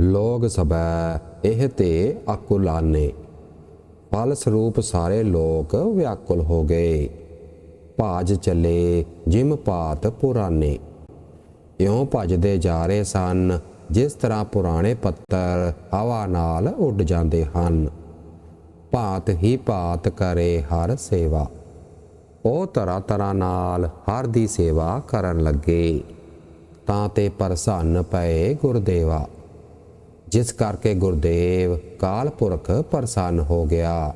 ਲੋਗ ਸਭੈ ਇਹ ਤੇ ਅਕੁਲਾਨੇ ਫਲ ਸਰੂਪ ਸਾਰੇ ਲੋਕ ਵਿਆਕੁਲ ਹੋ ਗਏ। ਭਾਜ ਚੱਲੇ ਜਿਮ ਪਾਤ ਪੁਰਾਨੇ। ਇਉਂ ਭਜਦੇ ਜਾ ਰਹੇ ਸਨ, ਜਿਸ ਤਰ੍ਹਾਂ ਪੁਰਾਣੇ ਪੱਤਰ ਹਵਾ ਨਾਲ ਉੱਡ ਜਾਂਦੇ ਹਨ। ਭਾਤ ਹੀ ਭਾਤ ਕਰੇ ਹਰ ਸੇਵਾ। ਉਹ ਤਰ੍ਹਾਂ ਤਰ੍ਹਾਂ ਨਾਲ ਹਰ ਦੀ ਸੇਵਾ ਕਰਨ ਲੱਗੇ। ਤਾਂ ਤੇ ਪ੍ਰਸੰਨ ਪਏ ਗੁਰਦੇਵਾ। ਜਿਸ ਕਰਕੇ ਗੁਰਦੇਵ ਕਾਲ ਪੁਰਖ ਪ੍ਰਸੰਨ ਹੋ ਗਿਆ।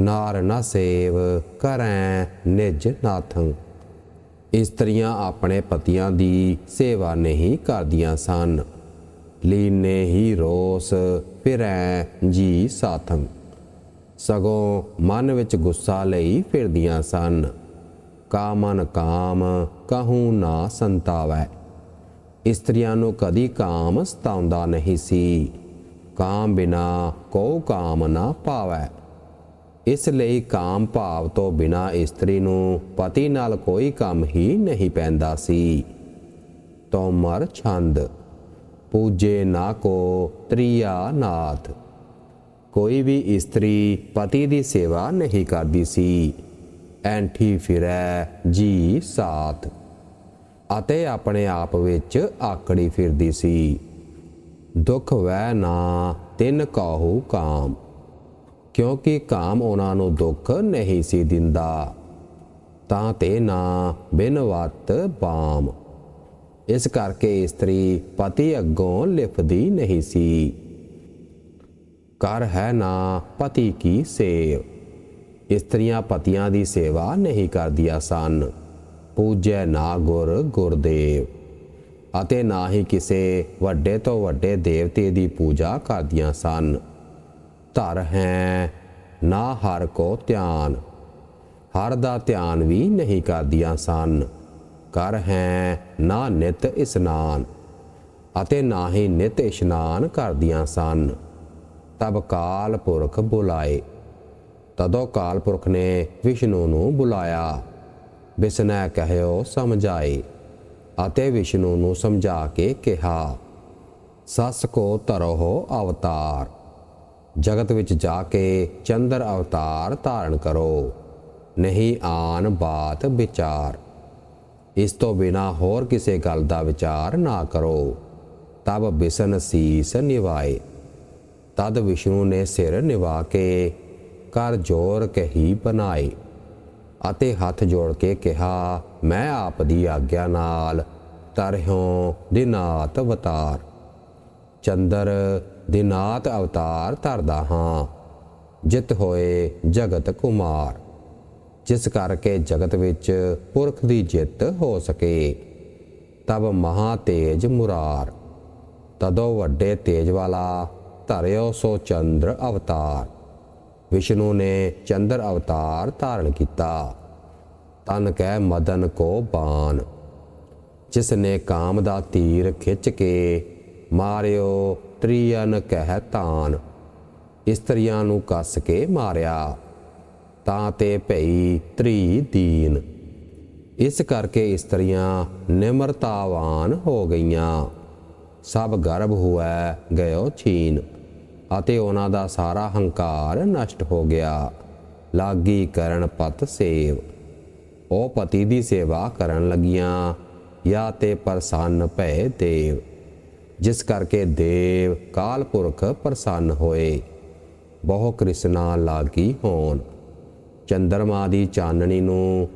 ਨਾਰ ਨਾ ਸੇਵ ਕਰੈ ਨਿਜ ਨਾਥੰ। ਇਸਤਰੀਆਂ ਆਪਣੇ ਪਤੀਆਂ ਦੀ ਸੇਵਾ ਨਹੀਂ ਕਰਦੀਆਂ ਸਨ। ਲੀਨੇ ਹੀ ਰੋਸ ਫਿਰੈ ਜੀ ਸਾਥੰ। ਸਗੋਂ ਮਨ ਵਿੱਚ ਗੁੱਸਾ ਲਈ ਫਿਰਦੀਆਂ ਸਨ। ਕਾਮਨ ਕਾਮ ਕਹੂੰ ਨਾ ਸੰਤਾਵੈ। ਇਸਤਰੀਆਂ ਨੂੰ ਕਦੀ ਕਾਮ ਸਤਾਉਂਦਾ ਨਹੀਂ ਸੀ। ਕਾਮ ਬਿਨਾ ਕੋ ਕਾਮ ਨਾ ਪਾਵੈ। ਇਸ ਲਈ ਕਾਮ ਭਾਵ ਤੋਂ ਬਿਨਾ ਇਸਤਰੀ ਨੂੰ ਪਤੀ ਨਾਲ ਕੋਈ ਕੰਮ ਹੀ ਨਹੀਂ ਪੈਂਦਾ ਸੀ। ਤੋਮਰ ਛੰਦ, ਪੂਜੇ ਨਾ ਕੋ ਤ੍ਰਿਆ ਨਾਥ। ਕੋਈ ਵੀ ਇਸਤਰੀ ਪਤੀ ਦੀ ਸੇਵਾ ਨਹੀਂ ਕਰਦੀ ਸੀ। ਐਂਠੀ ਫਿਰੈ ਜੀ ਸਾਥ। ਅਤੇ ਆਪਣੇ ਆਪ ਵਿੱਚ ਆਕੜੀ ਫਿਰਦੀ ਸੀ। ਦੁੱਖ ਵੈ ਨਾ, ਤਿੰਨ ਕਾਹੂ ਕਾਮ। ਕਿਉਂਕਿ ਕਾਮ ਉਹਨਾਂ ਨੂੰ ਦੁੱਖ ਨਹੀਂ ਸੀ ਦਿੰਦਾ, ਤਾਂ ਤੇ ਨਾ ਬਿਨ ਵਤ ਬਾਮ। ਇਸ ਕਰਕੇ ਇਸਤਰੀ ਪਤੀ ਅੱਗੋਂ ਲਿਫਦੀ ਨਹੀਂ ਸੀ। ਕਰ ਹੈ ਨਾ ਪਤੀ ਕੀ ਸੇਵ। ਇਸਤਰੀਆਂ ਪਤੀਆਂ ਦੀ ਸੇਵਾ ਨਹੀਂ ਕਰਦੀਆਂ ਸਨ। ਪੂਜੈ ਨਾ ਗੁਰ ਗੁਰਦੇਵ, ਅਤੇ ਨਾ ਹੀ ਕਿਸੇ ਵੱਡੇ ਤੋਂ ਵੱਡੇ ਦੇਵਤੇ ਦੀ ਪੂਜਾ ਕਰਦੀਆਂ ਸਨ। ਧਰ ਹੈ, ਨਾ ਹਰ ਕੋ ਧਿਆਨ, ਹਰ ਦਾ ਧਿਆਨ ਵੀ ਨਹੀਂ ਕਰਦੀਆਂ ਸਨ। ਕਰ ਹੈ, ਨਾ ਨਿਤ ਇਸਨਾਨ, ਅਤੇ ਨਾ ਹੀ ਨਿਤ ਇਸ਼ਨਾਨ ਕਰਦੀਆਂ ਸਨ। ਤਬ ਕਾਲ ਪੁਰਖ ਬੁਲਾਏ। ਤਦੋਂ ਕਾਲ ਪੁਰਖ ਨੇ ਵਿਸ਼ਨੂੰ ਨੂੰ ਬੁਲਾਇਆ। ਬਿਸਨੈ ਕਹਿਓ, ਸਮਝਾਏ। ਅਤੇ ਵਿਸ਼ਨੂੰ ਨੂੰ ਸਮਝਾ ਕੇ ਕਿਹਾ, ਸਸ ਕੋ ਤਰੋ ਅਵਤਾਰ। ਜਗਤ ਵਿੱਚ ਜਾ ਕੇ ਚੰਦਰ ਅਵਤਾਰ ਧਾਰਨ ਕਰੋ। ਨਹੀਂ ਆਨ ਬਾਤ ਵਿਚਾਰ। ਇਸ ਤੋਂ ਬਿਨਾ ਹੋਰ ਕਿਸੇ ਗੱਲ ਦਾ ਵਿਚਾਰ ਨਾ ਕਰੋ। ਤਬ ਬਿਸਨ ਸੀਸ ਨਿਵਾਏ। ਤਦ ਵਿਸ਼ਨੂੰ ਨੇ ਸਿਰ ਨਿਵਾ ਕੇ ਕਰ ਜੋਰ ਕਹੀ ਬਣਾਏ। ਅਤੇ ਹੱਥ ਜੋੜ ਕੇ ਕਿਹਾ, ਮੈਂ ਆਪ ਦੀ ਆਗਿਆ ਨਾਲ ਤਰਹਿਓ ਦਿਨਾਤ ਅਵਤਾਰ। ਚੰਦਰ ਦਿਨਾਤ ਅਵਤਾਰ ਧਰਦਾ ਹਾਂ, ਜਿਤ ਹੋਏ ਜਗਤ ਕੁਮਾਰ। ਜਿਸ ਕਰਕੇ ਜਗਤ ਵਿੱਚ ਪੁਰਖ ਦੀ ਜਿੱਤ ਹੋ ਸਕੇ, ਤਬ ਮਹਾ ਤੇਜ ਮੁਰਾਰ। ਤਦੋ ਵੱਡੇ ਤੇਜ ਵਾਲਾ ਧਰਿਓ ਸੋ ਚੰਦਰ ਅਵਤਾਰ। ਵਿਸ਼ਨੂੰ ਨੇ ਚੰਦਰ ਅਵਤਾਰ ਧਾਰਨ ਕੀਤਾ। ਤਨ ਕਹਿ ਮਦਨ ਕੋ ਬਾਣ। ਜਿਸ ਨੇ ਕਾਮ ਦਾ ਤੀਰ ਖਿੱਚ ਕੇ ਮਾਰਿਓ, ਤ੍ਰਿਯਨ ਕਹਿ ਤਾਨ ਇਸਤਰੀਆਂ ਨੂੰ ਕੱਸ ਕੇ ਮਾਰਿਆ। ਤਾਂ ਤੇ ਭਈ ਤ੍ਰੀ ਦੀਨ। ਇਸ ਕਰਕੇ ਇਸਤਰੀਆਂ ਨਿਮਰਤਾਵਾਨ ਹੋ ਗਈਆਂ। ਸਭ ਗਰਭ ਹੋਇਆ ਗਇਓ ਛੀਨ। ਅਤੇ ਉਹਨਾਂ ਦਾ ਸਾਰਾ ਹੰਕਾਰ ਨਸ਼ਟ ਹੋ ਗਿਆ। ਲਾਗੀ ਕਰਨ ਪਤ ਸੇਵ। ਉਹ ਪਤੀ ਦੀ ਸੇਵਾ ਕਰਨ ਲੱਗੀਆਂ ਜਾਂ ਤੇ ਪ੍ਰਸੰਨ ਭੈ ਦੇਵ। ਜਿਸ ਕਰਕੇ ਦੇਵ ਕਾਲ ਪੁਰਖ ਪ੍ਰਸੰਨ ਹੋਏ। ਬਹੁ ਕ੍ਰਿਸ਼ਨਾ ਲਾਗੀ ਹੋਣ। ਚੰਦਰਮਾ ਦੀ ਚਾਨਣੀ ਨੂੰ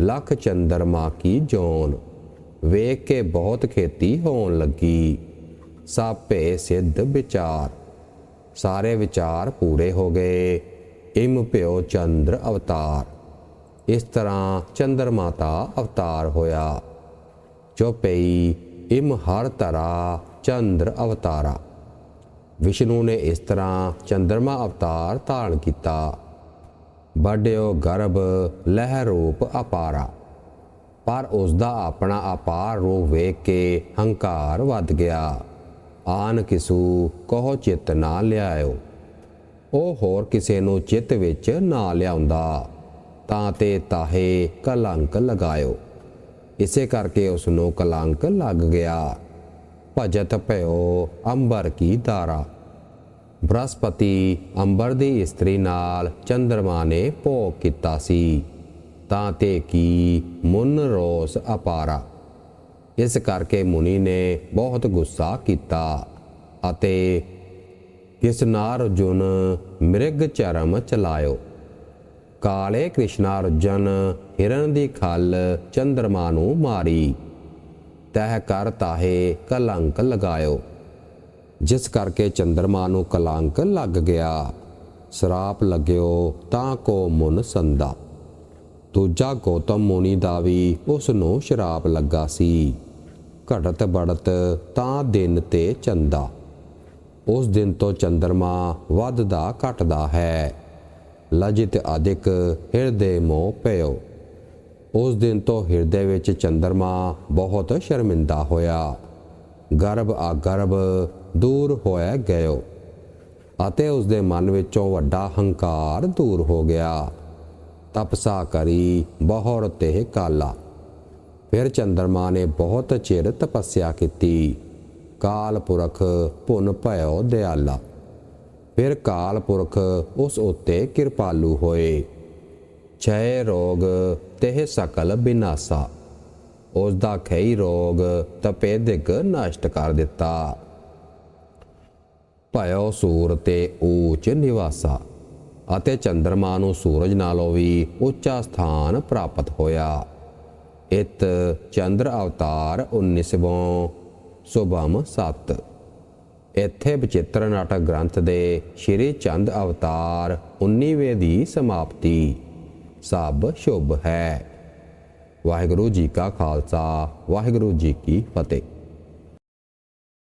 ਲੱਖ ਚੰਦਰਮਾ ਕੀ ਜੋਨ। ਵੇਖ ਕੇ ਬਹੁਤ ਖੇਤੀ ਹੋਣ ਲੱਗੀ। ਸਭ ਸਿੱਧ ਵਿਚਾਰ। ਸਾਰੇ ਵਿਚਾਰ ਪੂਰੇ ਹੋ ਗਏ। ਇਮ ਭਿਓ ਚੰਦਰ ਅਵਤਾਰ। ਇਸ ਤਰ੍ਹਾਂ ਚੰਦਰ ਮਾਤਾ ਅਵਤਾਰ ਹੋਇਆ। ਜੋ ਪਈ ਇਮ ਹਰ ਤਰਾ ਚੰਦਰ ਅਵਤਾਰਾ। ਵਿਸ਼ਨੂੰ ਨੇ ਇਸ ਤਰ੍ਹਾਂ ਚੰਦਰਮਾ ਅਵਤਾਰ ਧਾਰਨ ਕੀਤਾ। ਵੱਡਿਓ ਗਰਭ, ਲਹਿ ਰੂਪ ਅਪਾਰਾ। ਪਰ ਉਸ ਦਾ ਆਪਣਾ ਅਪਾਰ ਰੂਪ ਵੇਖ ਕੇ ਹੰਕਾਰ ਵੱਧ ਗਿਆ। ਆਨ ਕਿਸੂ ਕਹੋ ਚਿੱਤ ਨਾ ਲਿਆਇਓ। ਉਹ ਹੋਰ ਕਿਸੇ ਨੂੰ ਚਿੱਤ ਵਿੱਚ ਨਾ ਲਿਆਉਂਦਾ, ਤਾਂ ਤੇ ਤਾਹੇ ਕਲੰਕ ਲਗਾਇਓ। ਇਸੇ ਕਰਕੇ ਉਸ ਨੂੰ ਕਲੰਕ ਲੱਗ ਗਿਆ। ਭਜਤ ਭਇਓ ਅੰਬਰ ਕੀ ਧਾਰਾ। ਬ੍ਰਹਸਪਤੀ ਅੰਬਰ ਦੀ ਇਸਤਰੀ ਨਾਲ ਚੰਦਰਮਾ ਨੇ ਭੋਗ ਕੀਤਾ ਸੀ, ਤਾਂ ਤੇ ਕੀ ਮੁਨ ਰੋਸ ਅਪਾਰਾ। ਇਸ ਕਰਕੇ ਮੁਨੀ ਨੇ ਬਹੁਤ ਗੁੱਸਾ ਕੀਤਾ ਅਤੇ ਕਿਸ ਨਾਰ ਮਿਰਗ ਚਰਮ ਚਲਾਇਓ। ਕਾਲੇ ਕ੍ਰਿਸ਼ਨਾਰਜੁਨ ਹਿਰਨ ਦੀ ਖਲ ਚੰਦਰਮਾ ਨੂੰ ਮਾਰੀ। ਤਹਿ ਕਰ ਤਾਹੇ ਕਲੰਕ ਲਗਾਇਓ। ਜਿਸ ਕਰਕੇ ਚੰਦਰਮਾ ਨੂੰ ਕਲੰਕ ਲੱਗ ਗਿਆ। ਸਰਾਪ ਲੱਗਿਓ ਤਾਂ ਕੋ ਮੁਨ ਸੰਦਾ। ਦੂਜਾ ਗੌਤਮ ਮੁਨੀ ਦਾ ਵੀ ਉਸ ਨੂੰ ਸ਼ਰਾਪ ਲੱਗਾ ਸੀ। ਘੜਤ ਬੜਤ ਤਾਂ ਦਿਨ ਤੇ ਚੰਦਾ। ਉਸ ਦਿਨ ਤੋਂ ਚੰਦਰਮਾ ਵੱਧਦਾ ਘਟਦਾ ਹੈ। ਲਜਿਤ ਅਧਿਕ ਹਿਰਦੇ ਮੋਹ ਪਇਓ ਉਸ ਦਿਨ ਤੋਂ ਹਿਰਦੇ ਵਿੱਚ ਚੰਦਰਮਾ ਬਹੁਤ ਸ਼ਰਮਿੰਦਾ ਹੋਇਆ। ਗਰਭ ਆ ਗਰਭ ਦੂਰ ਹੋਇਆ ਗਇਓ। ਅਤੇ ਉਸ ਦੇ ਮਨ ਵਿੱਚੋਂ ਵੱਡਾ ਹੰਕਾਰ ਦੂਰ ਹੋ ਗਿਆ। ਤਪਸਾ ਕਰੀ ਬਹੁਰ ਤੇ ਕਾਲਾ। ਫਿਰ ਚੰਦਰਮਾ ਨੇ ਬਹੁਤ ਚਿਰ ਤਪੱਸਿਆ ਕੀਤੀ। ਕਾਲ ਪੁਰਖ ਭੁਨ ਭਇਓ ਦਿਆਲਾ। ਫਿਰ ਕਾਲ ਪੁਰਖ ਉਸ ਉੱਤੇ ਕਿਰਪਾਲੂ ਹੋਏ। ਛੇ ਰੋਗ ਤੇ ਸਕਲ ਬਿਨਾਸਾ। ਉਸ ਦਾ ਖਈ ਰੋਗ ਤਪੇਦਿਕ ਨਸ਼ਟ ਕਰ ਦਿੱਤਾ। ਭਇਓ ਸੂਰ ਤੇ ਊਚ ਨਿਵਾਸਾ ਅਤੇ ਚੰਦਰਮਾ ਨੂੰ ਸੂਰਜ ਨਾਲੋਂ ਵੀ ਉੱਚਾ ਸਥਾਨ ਪ੍ਰਾਪਤ ਹੋਇਆ। ਇਤ ਚੰਦਰ ਅਵਤਾਰ 19ਵਾਂ ਸੁਭਮ 7 ਇੱਥੇ ਬਚਿੱਤਰ ਨਾਟਕ ਗ੍ਰੰਥ ਦੇ ਸ਼੍ਰੀ ਚੰਦ ਅਵਤਾਰ 19ਵੇਂ ਦੀ ਸਮਾਪਤੀ। ਸਭ ਸ਼ੁਭ ਹੈ। ਵਾਹਿਗੁਰੂ ਜੀ ਕਾ ਖਾਲਸਾ, ਵਾਹਿਗੁਰੂ ਜੀ ਕੀ ਫਤਿਹ।